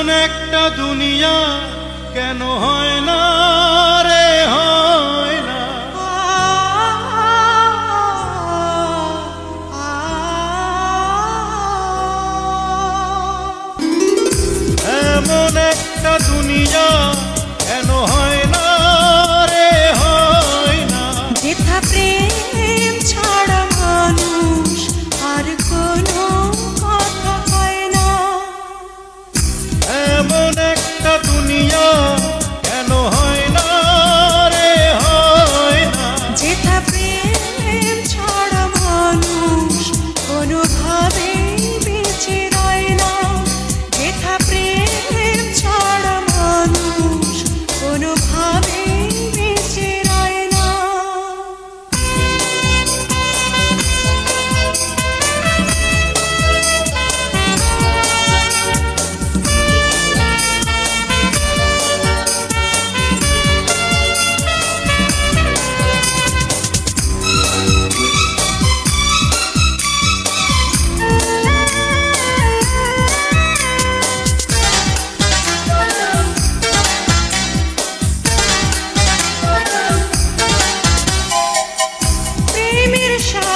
এমন একটা দুনিয়া কেন হয় না রে হয় না? এমন একটা দুনিয়া কেন হয়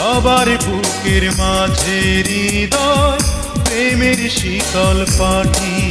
সবার বুকের মাঝে হৃদয় প্রেমের শীতল পাঠিয়ে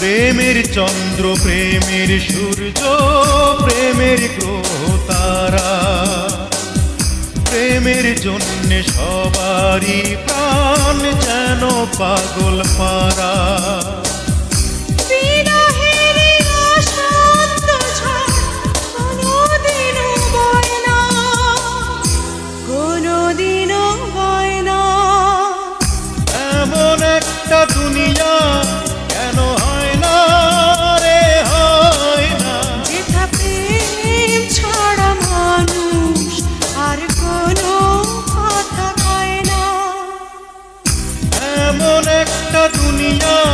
প্রেমের চন্দ্র প্রেমের সূর্য প্রেমের গ্রহ তারা প্রেমের জন্যে সবারই প্রাণ যেন পাগল পারা গোটা দুনিয়া।